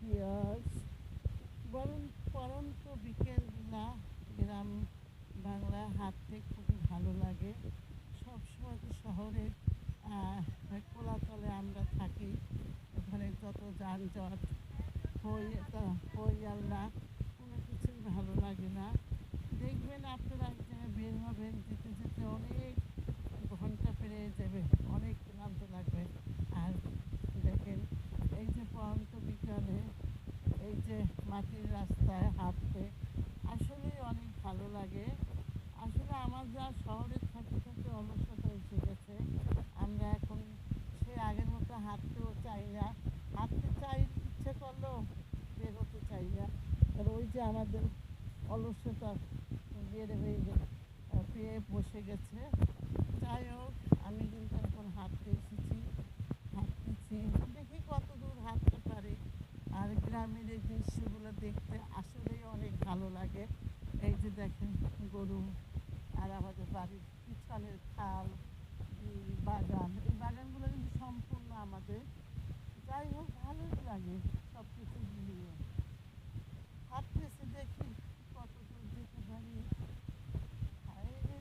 Pears বরং পরন্ত বিকেল না গ্রাম বাংলা হাঁটতে খুবই ভালো লাগে। সবসময় তো শহরে আহ, কোলাতলে আমরা থাকি। ওখানে যত যানজট হই হই আল্লাহ কোনো কিছুই ভালো লাগে না। দেখবেন আপনারা এক জায়গায় বের হবেন যেতে যেতে অনেক ঘণ্টা পেরিয়ে যাবে অনেক ক্লান্ত লাগবে আর দেখেন এই যে পরন্ত বিকালে এই যে মাটির রাস্তায় হাঁটতে। আসলেই অনেক ভালো লাগে। আসলে আমার যা শহরে থাকতে থাকতে অলসতা এসে গেছে। আমরা এখন সে আগের মতো হাঁটতেও চাই না। হাঁটতে চাই, ইচ্ছে করলেও বেরোতে চাই না। আর ওই যে আমাদের অলসতা বেড়ে গে- পেয়ে বসে গেছে। যাই হোক, আমি কিন্তু এখন হাঁটতে এসেছি হাঁটতেছি দেখি কত দূর হাঁটতে পারি আর গ্রামের এই দৃশ্যগুলো দেখতে আসলেই অনেক ভালো লাগে। এই যে দেখেন গরু আর আমাদের বাড়ির পিছনের খাল বাগান, এই বাগানগুলো কিন্তু সম্পূর্ণ আমাদের। যাই হোক, ভালোই লাগে সব কিছু মিলিয়ে। হাঁটতেছি দেখি কত দূর যেতে পারি। হায় রে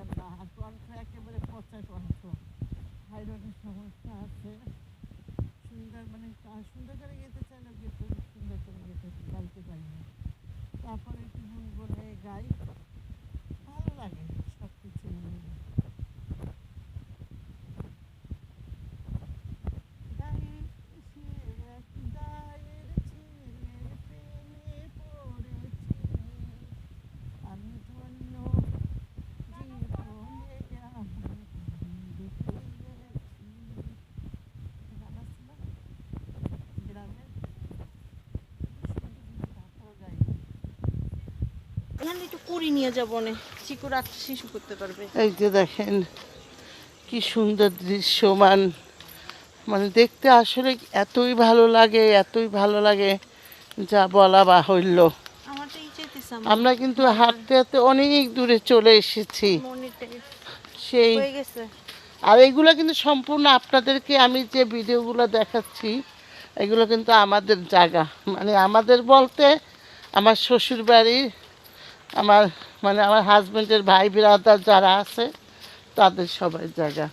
সিঙ্গার না কণ্ঠ একেবারে পচা কণ্ঠ থাইরয়েডের সমস্যা আছে সুন্দর মানে সুন্দর করে গেতে চাইলেও গেতে সুন্দর করে গেতে গাইতে পারি না তারপরে একটু গুনগুনে গাই ভালো লাগে সব কিছু মিলিয়ে গায়ে সে এক গায়ের ছেলের প্রেমে পড়েছি আমি ধন্য জীবনে আমি দেখে গেছি গান আছে না? গ্রামের সুন্দর সুন্দর গাই এখানে একটু কুড়ি নিয়ে যাব নে চিকু রাত্রে শিশু করতে পারবে। এই যে দেখেন কি সুন্দর দৃশ্যমান। মানে দেখতে আসলে এতই ভালো লাগে এতই ভালো লাগে যা বলা বাহুল্য। আমরা কিন্তু হাঁটতে হাঁটতে অনেক দূরে চলে এসেছি। সেই আর এগুলো কিন্তু সম্পূর্ণ আপনাদেরকে আমি যে ভিডিওগুলো দেখাচ্ছি এগুলো কিন্তু আমাদের জায়গা। মানে আমাদের বলতে আমার শ্বশুর বাড়ির আমার মানে আমার হাজব্যান্ডের ভাই বিরাদার যারা আছে তাদের সবাই জায়গা।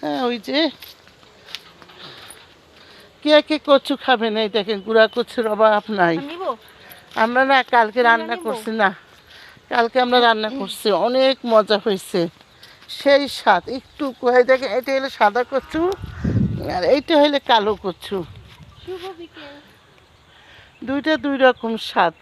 হ্যাঁ ওই যে কে কে কচু খাবেন এই দেখেন গুড়া কচুর অভাব নাই। আমরা না কালকে রান্না করছি না। কালকে আমরা রান্না করছি অনেক মজা হয়েছে। সেই স্বাদ একটু কয়ে দেখে এটা হলো সাদা কচু আর এইটা হইলে কালো কচু। দুইটা দুই রকম স্বাদ।